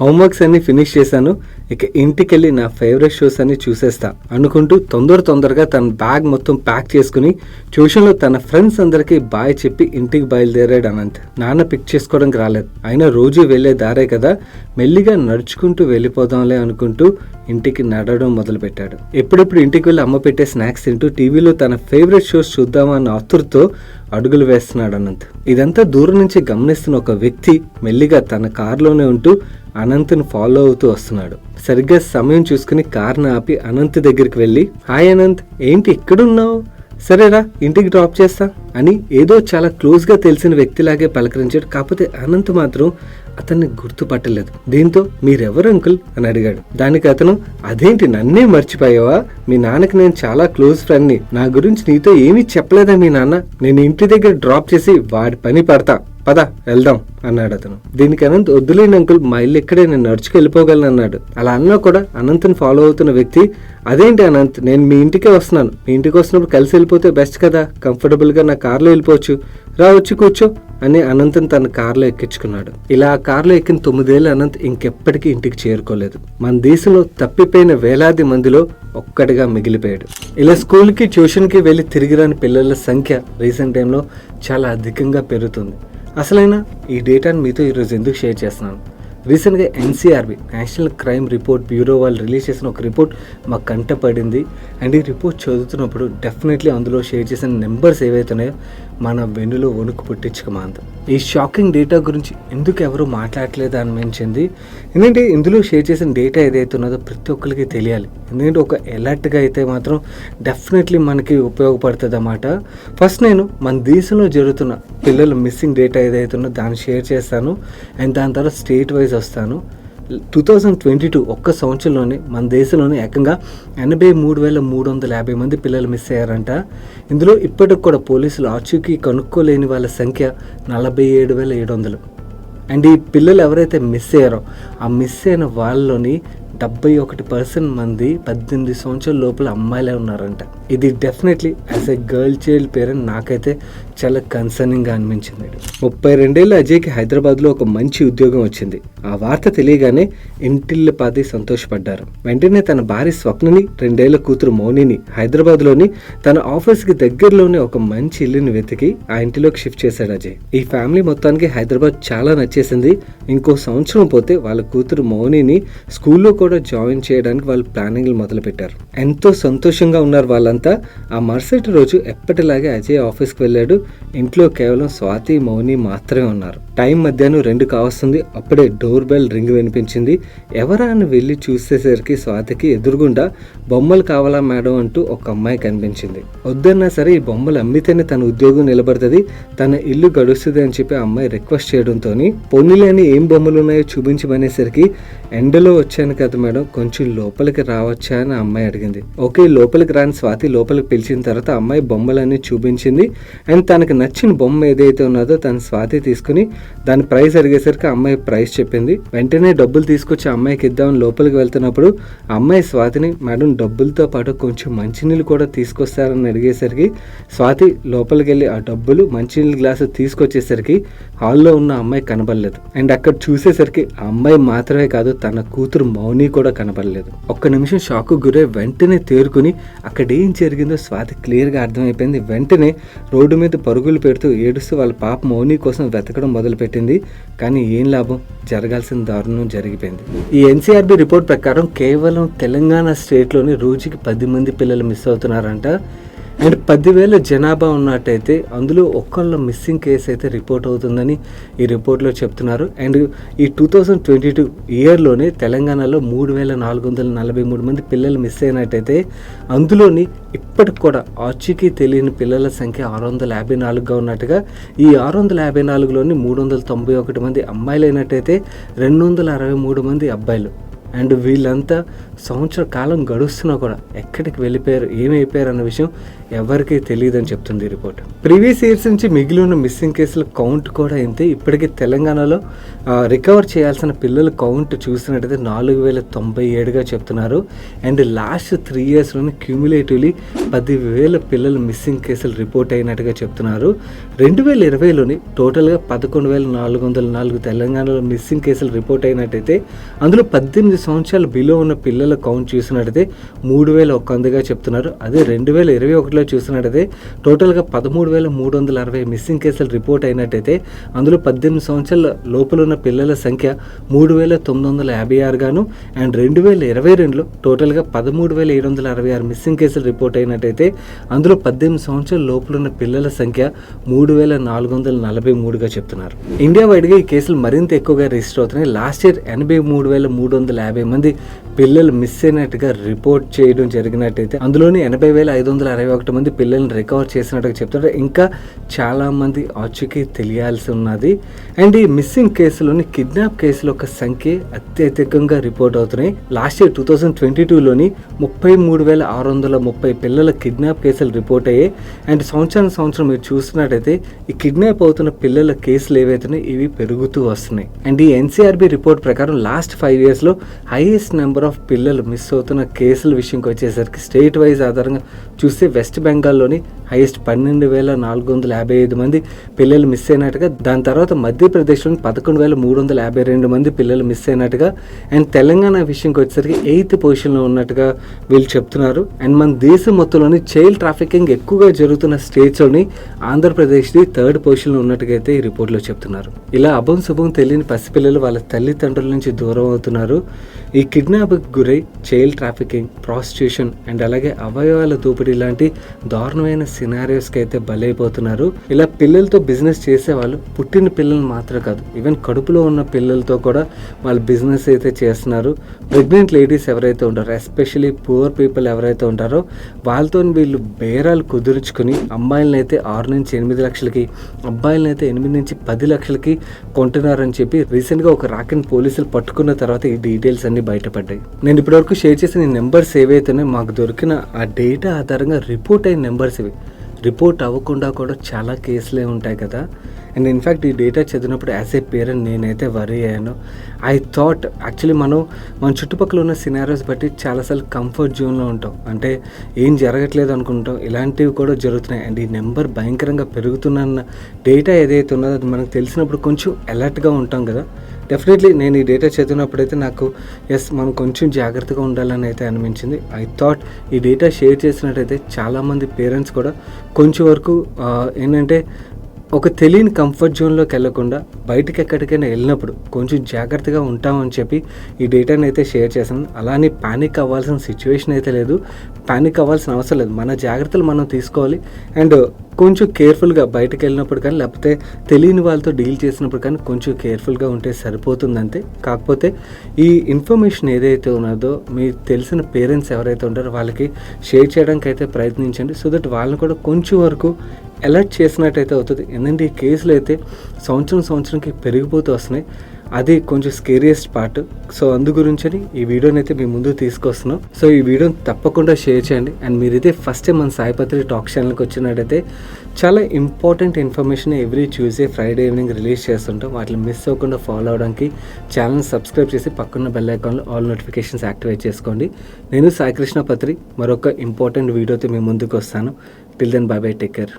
Homeworks అన్ని finish చేశాను. ఇక ఇంటికి వెళ్ళి నా ఫేవరెట్ షోస్ అన్ని చూసేస్తా అనుకుంటూ తొందర తొందరగా తన బ్యాగ్ మొత్తం ప్యాక్ చేసుకుని ట్యూషన్లో తన ఫ్రెండ్స్ అందరికీ బాయ్ చెప్పి ఇంటికి బయలుదేరాడు అనంత్. నాన్న పిక్ చేసుకోవడానికి రాలేదు. అయినా రోజు వెళ్ళే దారే కదా మెల్లిగా నడుచుకుంటూ వెళ్ళిపోదాంలే అనుకుంటూ ఇంటికి నడవడం మొదలుపెట్టాడు. ఎప్పుడెప్పుడు ఇంటికి వెళ్ళి అమ్మ పెట్టే స్నాక్స్ తింటూ టీవీలో తన ఫేవరెట్ షోస్ చూద్దామన్న ఆతురుతో అడుగులు వేస్తున్నాడు అనంత్. ఇదంతా దూరం నుంచి గమనిస్తున్న ఒక వ్యక్తి మెల్లిగా తన కారులోనే ఉంటూ అనంత్ని ఫాలో అవుతూ వస్తున్నాడు. సరిగ్గా సమయం చూసుకుని కార్ని ఆపి అనంత్ దగ్గరికి వెళ్ళి హాయ్ అనంత్ ఏంటి ఎక్కడున్నావు సరేరా ఇంటికి డ్రాప్ చేస్తా అని ఏదో చాలా క్లోజ్గా తెలిసిన వ్యక్తిలాగే పలకరించాడు. కాకపోతే అనంత్ మాత్రం అతన్ని గుర్తుపట్టలేదు. దీంతో మీరెవరు అంకుల్? అని అడిగాడు. దానికి అతను అదేంటి నన్నే మర్చిపోయావా? మీ నాన్నకి నేను చాలా క్లోజ్ ఫ్రెండ్ని. నా గురించి నీతో ఏమీ చెప్పలేదా మీ నాన్న? నేను ఇంటి దగ్గర డ్రాప్ చేసి వాడి పని పడతా. పద వెళ్దాం అన్నాడు అతను. దీనికి అనంత్ వద్దులేని అంకుల్ మా ఇల్లు ఇక్కడే నేను నడుచుకు వెళ్ళిపోగలను అన్నాడు. అలా అన్నా కూడా అనంత్ని ఫాలో అవుతున్న వ్యక్తి అదేంటి అనంత్ నేను మీ ఇంటికే వస్తున్నాను. మీ ఇంటికి వస్తున్నప్పుడు కలిసి వెళ్ళిపోతే బెస్ట్ కదా. కంఫర్టబుల్గా నా కార్లో వెళ్ళిపోవచ్చు. రా వచ్చి కూర్చో అని అనంతన్ తన కార్లో ఎక్కించుకున్నాడు. ఇలా ఆ కార్లో ఎక్కిన తొమ్మిదేళ్ళు అనంత్ ఇంకెప్పటికీ ఇంటికి చేరుకోలేదు. మన దేశంలో తప్పిపోయిన వేలాది మందిలో ఒక్కడిగా మిగిలిపోయాడు. ఇలా స్కూల్కి ట్యూషన్కి వెళ్ళి తిరిగి రాని పిల్లల సంఖ్య రీసెంట్ టైంలో చాలా అధికంగా పెరుగుతుంది. అసలైన ఈ డేటాను మీతో ఈరోజు ఎందుకు షేర్ చేస్తున్నాను? రీసెంట్గా NCRB national crime report bureau వాళ్ళు రిలీజ్ చేసిన ఒక రిపోర్ట్ మాకు కంట పడింది. అండ్ ఈ రిపోర్ట్ చదువుతున్నప్పుడు డెఫినెట్లీ అందులో షేర్ చేసిన నెంబర్స్ ఏవైతున్నాయో మన వెన్నులో వణుకు పుట్టించుక మాంతం. ఈ షాకింగ్ డేటా గురించి ఎందుకు ఎవరు మాట్లాడలేదు అనిపించింది ఎందుకంటే ఇందులో షేర్ చేసిన డేటా ఏదైతే ఉన్నదో ప్రతి ఒక్కరికి తెలియాలి. నేను ఒక ఎలర్ట్గా అయితే మాత్రం డెఫినెట్లీ మనకి ఉపయోగపడుతుంది అన్నమాట. ఫస్ట్ నేను మన దేశంలో జరుగుతున్న పిల్లల మిస్సింగ్ డేటా ఏదైతే దాన్ని షేర్ చేస్తాను. అండ్ దాని తర్వాత స్టేట్ వైజ్ వస్తాను. టూ థౌజండ్ ట్వంటీ టూ ఒక్క సంవత్సరంలోనే మన దేశంలోనే ఏకంగా ఎనభై మూడు వేల మూడు వందల యాభై మంది పిల్లలు మిస్ అయ్యారంట. ఇందులో ఇప్పటికి కూడా పోలీసులు ఆచూకీ కనుక్కోలేని వాళ్ళ సంఖ్య నలభై ఏడు వేల ఏడు వందలు. అండ్ ఈ పిల్లలు ఎవరైతే మిస్ అయ్యారో ఆ మిస్ అయిన వాళ్ళలోని డెబ్బై ఒకటి పర్సెంట్ మంది పద్దెనిమిది సంవత్సరాల లోపల అమ్మాయిలే ఉన్నారంట. ఇది definitely as a girl child parent నాకైతే చాలా కన్సర్నింగ్గా అనిపించింది ముప్పై రెండేళ్ళ అజయ్కి హైదరాబాద్లో ఒక మంచి ఉద్యోగం వచ్చింది. ఆ వార్త తెలియగానే ఇంటిల్ల పాది సంతోషపడ్డారు. వెంటనే తన భార్య స్వప్నని రెండేళ్ళ కూతురు మౌనిని హైదరాబాద్లోని తన ఆఫీస్కి దగ్గరలోనే ఒక మంచి ఇల్లుని వెతికి ఆ ఇంటిలోకి షిఫ్ట్ చేశాడు అజయ్. ఈ ఫ్యామిలీ మొత్తానికి హైదరాబాద్ చాలా నచ్చేసింది. ఇంకో సంవత్సరం పోతే వాళ్ళ కూతురు మౌనిని స్కూల్లో కూడా జాయిన్ చేయడానికి వాళ్ళు ప్లానింగ్లు మొదలుపెట్టారు. ఎంతో సంతోషంగా ఉన్నారు వాళ్ళంతా. ఆ మరుసటి రోజు ఎప్పటిలాగే అజయ్ ఆఫీస్కి వెళ్ళాడు. ఇంట్లో కేవలం స్వాతి మౌని మాత్రమే ఉన్నారు. టైం మధ్యాహ్నం రెండు కావస్తుంది. అప్పుడే డోర్ బెల్ రింగ్ వినిపించింది. ఎవరా అని వెళ్ళి చూసేసరికి స్వాతికి ఎదురుగుండా బొమ్మలు కావాలా మేడం? అంటూ ఒక అమ్మాయి కనిపించింది. వద్దన్నా సరే ఈ బొమ్మలు అమ్మితేనే తన ఉద్యోగం నిలబడుతుంది. తన ఇల్లు గడుస్తుంది అని చెప్పి ఆ అమ్మాయి రిక్వెస్ట్ చేయడంతో పొన్నిలేని ఏం బొమ్మలు ఉన్నాయో చూపించమనేసరికి ఎండలో వచ్చాను కదా మేడం కొంచెం లోపలికి రావచ్చా అని అమ్మాయి అడిగింది. ఓకే లోపలికి రాని స్వాతి లోపలికి పిలిచిన తర్వాత అమ్మాయి బొమ్మలన్నీ చూపించింది. అండ్ తనకు నచ్చిన బొమ్మ ఏదైతే ఉన్నదో తన స్వాతి తీసుకుని దాని ప్రైస్ అడిగేసరికి అమ్మాయి ప్రైస్ చెప్పింది. వెంటనే డబ్బులు తీసుకొచ్చి ఆ అమ్మాయికి ఇద్దామని లోపలికి వెళ్తున్నప్పుడు అమ్మాయి స్వాతిని మేడం డబ్బులతో పాటు కొంచెం మంచినీళ్ళు కూడా తీసుకొస్తారని అడిగేసరికి స్వాతి లోపలికి వెళ్ళి ఆ డబ్బులు మంచినీళ్ళ గ్లాసు తీసుకొచ్చేసరికి హాల్లో ఉన్న అమ్మాయి కనబడలేదు. అండ్ అక్కడ చూసేసరికి ఆ అమ్మాయి మాత్రమే కాదు తన కూతురు మౌని కూడా కనబడలేదు ఒక్క నిమిషం షాక్ గురై వెంటనే తేరుకుని అక్కడ ఏం జరిగిందో స్వాతి క్లియర్గా అర్థమైపోయింది. వెంటనే రోడ్డు మీద పరుగులు పెడుతూ ఏడుస్తూ వాళ్ళ పాప మౌని కోసం వెతకడం మొదలుపెట్టింది. కానీ ఏం లాభం? జరగాల్సిన దారుణం జరిగిపోయింది. ఈ ఎన్సీఆర్బి రిపోర్ట్ ప్రకారం కేవలం తెలంగాణ స్టేట్లోని రోజుకి పది మంది పిల్లలు మిస్ అవుతున్నారంట. అండ్ పదివేల జనాభా ఉన్నట్టయితే అందులో ఒక్కళ్ళ మిస్సింగ్ కేసు అయితే రిపోర్ట్ అవుతుందని ఈ రిపోర్ట్లో చెప్తున్నారు. అండ్ ఈ టూ థౌజండ్ ట్వంటీ టూ ఇయర్లోనే తెలంగాణలో మూడు వేల నాలుగు వందల నలభై మూడు మంది పిల్లలు మిస్ అయినట్టయితే అందులోని ఇప్పటికి కూడా ఆచూకీ తెలియని పిల్లల సంఖ్య ఆరు వందల యాభై నాలుగుగా ఉన్నట్టుగా ఈ ఆరు వందల యాభై నాలుగులోని మూడు వందల తొంభై ఒకటి మంది అమ్మాయిలు అయినట్టయితే రెండు వందల అరవై మూడు మంది అబ్బాయిలు. అండ్ వీళ్ళంతా సంవత్సర కాలం గడుస్తున్నా కూడా ఎక్కడికి వెళ్ళిపోయారు ఏమైపోయారు అన్న విషయం ఎవరికీ తెలియదని చెప్తుంది రిపోర్ట్. ప్రీవియస్ ఇయర్స్ నుంచి మిగిలి ఉన్న మిస్సింగ్ కేసుల కౌంట్ కూడా ఇంతే. ఇప్పటికీ తెలంగాణలో రికవర్ చేయాల్సిన పిల్లల కౌంట్ చూసినట్టయితే నాలుగు వేల తొంభై ఏడుగా చెప్తున్నారు. అండ్ లాస్ట్ త్రీ ఇయర్స్లోనే క్యూములేటివ్లీ పదివేల పిల్లలు మిస్సింగ్ కేసులు రిపోర్ట్ అయినట్టుగా చెప్తున్నారు. రెండు వేల ఇరవైలోని టోటల్గా పదకొండు వేల నాలుగు వందల నాలుగు తెలంగాణలో మిస్సింగ్ కేసులు రిపోర్ట్ అయినట్టయితే అందులో పద్దెనిమిది సంవత్సరాలు బిలో ఉన్న పిల్లల కౌంట్ చూసినట్టయితే మూడు వేల ఒక్క వందగా చెప్తున్నారు. అదే రెండు వేల ఇరవై ఒకటిలో చూసినట్టయితే టోటల్గా పదమూడు వేల మూడు వందల అరవై మిస్సింగ్ కేసులు రిపోర్ట్ అయినట్టయితే అందులో పద్దెనిమిది సంవత్సరాల లోపల ఉన్న పిల్లల సంఖ్య మూడు వేల తొమ్మిది వందల యాభై ఆరుగాను అండ్ రెండు వేల ఇరవై రెండులో టోటల్గా పదమూడు వేల ఏడు వందల అరవై ఆరు మిస్సింగ్ కేసులు రిపోర్ట్ అయినట్టయితే అందులో పద్దెనిమిది సంవత్సరాల లోపల ఉన్న పిల్లల సంఖ్య మూడు వేల నాలుగు వందల నలభై మూడుగా చెప్తున్నారు. ఇండియా వైడ్గా ఈ కేసులు మరింత ఎక్కువగా రిజిస్టర్ అవుతున్నాయి. లాస్ట్ ఇయర్ ఎనభై మూడు వేల మూడు వందల యాభై మంది పిల్లలు మిస్ అయినట్టుగా రిపోర్ట్ చేయడం జరిగినట్టయితే అందులోని ఎనభై వేల ఐదు వందల అరవై ఒకటి మంది పిల్లల్ని రికవర్ చేసినట్టుగా చెప్తున్నారు. ఇంకా చాలామంది ఆచుకీ ఆచూకీ తెలియాల్సి ఉన్నది. అండ్ ఈ మిస్సింగ్ కేసులోని కిడ్నాప్ కేసుల యొక్క సంఖ్య అత్యధికంగా రిపోర్ట్ అవుతున్నాయి. Last year two thousand twenty టూలోని ముప్పై మూడు వేల ఆరు వందల ముప్పై పిల్లల కిడ్నాప్ కేసులు రిపోర్ట్ అయ్యాయి. అండ్ సంవత్సరం సంవత్సరం మీరు చూసినట్టయితే ఈ కిడ్నాప్ అవుతున్న పిల్లల కేసులు ఏవైతున్నాయి ఇవి పెరుగుతూ వస్తున్నాయి. అండ్ ఈ ఎన్సీఆర్బి రిపోర్ట్ ప్రకారం లాస్ట్ ఫైవ్ ఇయర్స్లో హైయెస్ట్ నెంబర్ ఆఫ్ పిల్లలు మిస్ అవుతున్న కేసుల విషయంకి వచ్చేసరికి స్టేట్ వైజ్ ఆధారంగా చూస్తే వెస్ట్ బెంగాల్లోని హైయెస్ట్ పన్నెండు వేల నాలుగు వందల యాభై ఐదు మంది పిల్లలు మిస్ అయినట్టుగా దాని తర్వాత మధ్యప్రదేశ్లోని పదకొండు వేల మూడు వందల యాభై రెండు మంది పిల్లలు మిస్ అయినట్టుగా అండ్ తెలంగాణ విషయంకి వచ్చేసరికి ఎయిత్ పొజిషన్లో ఉన్నట్టుగా వీళ్ళు చెప్తున్నారు. అండ్ మన దేశం మొత్తంలోని చైల్డ్ ట్రాఫికింగ్ ఎక్కువగా జరుగుతున్న స్టేట్స్లోని ఆంధ్రప్రదేశ్ది థర్డ్ పొజిషన్లో ఉన్నట్టుగా అయితే ఈ రిపోర్ట్లో చెప్తున్నారు. ఇలా అభం శుభం తెలియని పసిపిల్లలు వాళ్ళ తల్లిదండ్రుల నుంచి దూరం అవుతున్నారు. ఈ కిడ్నాప్కి గురై చైల్డ్ ట్రాఫికింగ్ ప్రాస్టిట్యూషన్ అండ్ అలాగే అవయవాల దోపిడీ లాంటి దారుణమైన సినారియోస్కి అయితే బలైపోతున్నారు. ఇలా పిల్లలతో బిజినెస్ చేసే వాళ్ళు పుట్టిన పిల్లలు మాత్రం కాదు ఈవెన్ కడుపులో ఉన్న పిల్లలతో కూడా వాళ్ళు బిజినెస్ అయితే చేస్తున్నారు. ప్రెగ్నెంట్ లేడీస్ ఎవరైతే ఉంటారో ఎస్పెషలీ పువర్ పీపుల్ ఎవరైతే ఉంటారో వాళ్ళతో వీళ్ళు బేరాలు కుదుర్చుకుని అమ్మాయిలను అయితే ఆరు నుంచి ఎనిమిది లక్షలకి అబ్బాయిలను అయితే ఎనిమిది నుంచి పది లక్షలకి కొంటున్నారని చెప్పి రీసెంట్గా ఒక రాకెన్ పోలీసులు పట్టుకున్న తర్వాత ఈ డీటెయిల్స్ అన్ని బయటపడ్డాయి. నేను ఇప్పటివరకు షేర్ చేసిన ఈ నెంబర్స్ ఏవైతేనే మాకు దొరికిన ఆ డేటా ఆధారంగా రిపోర్ట్ అయిన నెంబర్స్ ఇవి. రిపోర్ట్ అవ్వకుండా కూడా చాలా కేసులే ఉంటాయి కదా. అండ్ ఇన్ఫ్యాక్ట్ ఈ డేటా చదివినప్పుడు యాజ్ ఏ పేరెంట్ నేనైతే వరీ అయ్యాను. ఐ థాట్ యాక్చువల్లీ మనం మన చుట్టుపక్కల ఉన్న సినారోస్ బట్టి చాలాసార్లు కంఫర్ట్ జోన్లో ఉంటాం. అంటే ఏం జరగట్లేదు అనుకుంటాం. ఇలాంటివి కూడా జరుగుతున్నాయి. అండ్ ఈ నెంబర్ భయంకరంగా పెరుగుతున్న డేటా ఏదైతే ఉన్నదో అది మనకు తెలిసినప్పుడు కొంచెం అలర్ట్గా ఉంటాం కదా. డెఫినెట్లీ నేను ఈ డేటా చదివినప్పుడైతే నాకు ఎస్ మనం కొంచెం జాగ్రత్తగా ఉండాలని అయితే అనిపించింది. ఐ థాట్ ఈ డేటా షేర్ చేసినట్టయితే చాలామంది పేరెంట్స్ కూడా కొంచెం వరకు ఏంటంటే ఒక తెలియని కంఫర్ట్ జోన్లోకి వెళ్ళకుండా బయటకి ఎక్కడికైనా వెళ్ళినప్పుడు కొంచెం జాగ్రత్తగా ఉంటామని చెప్పి ఈ డేటాని అయితే షేర్ చేశాను. అలానే ప్యానిక్ అవ్వాల్సిన సిచ్యువేషన్ అయితే లేదు. ప్యానిక్ అవ్వాల్సిన అవసరం లేదు. మన జాగ్రత్తలు మనం తీసుకోవాలి. అండ్ కొంచెం కేర్ఫుల్గా బయటకు వెళ్ళినప్పుడు కానీ లేకపోతే తెలియని వాళ్ళతో డీల్ చేసినప్పుడు కానీ కొంచెం కేర్ఫుల్గా ఉంటే సరిపోతుందంతే. కాకపోతే ఈ ఇన్ఫర్మేషన్ ఏదైతే ఉన్నదో మీకు తెలిసిన పేరెంట్స్ ఎవరైతే ఉంటారో వాళ్ళకి షేర్ చేయడానికి అయితే ప్రయత్నించండి. సో దట్ వాళ్ళని కూడా కొంచెం వరకు అలర్ట్ చేసినట్టయితే అవుతుంది. ఎందుకంటే ఈ కేసులు అయితే సంవత్సరం సంవత్సరంకి పెరిగిపోతూ వస్తున్నాయి. అది కొంచెం స్కేరియస్ట్ పార్ట్ సో అందు గురించని ఈ వీడియోని అయితే మీ ముందు తీసుకొస్తున్నాం. సో ఈ వీడియోని తప్పకుండా షేర్ చేయండి. అండ్ మీరైతే ఫస్ట్ టైం మన సాయిపత్రి టాక్ ఛానల్కి వచ్చినట్టయితే చాలా important information every Tuesday Friday evening release చేస్తుంటాం. వాటిని మిస్ అవ్వకుండా ఫాలో అవడానికి ఛానల్ సబ్స్క్రైబ్ చేసి పక్కన బెల్ ఐకాన్లో ఆల్ నోటిఫికేషన్స్ యాక్టివేట్ చేసుకోండి. నేను సాయికృష్ణ పత్రి మరొక ఇంపార్టెంట్ వీడియోతో మీ ముందుకు వస్తాను. Till then bye bye take care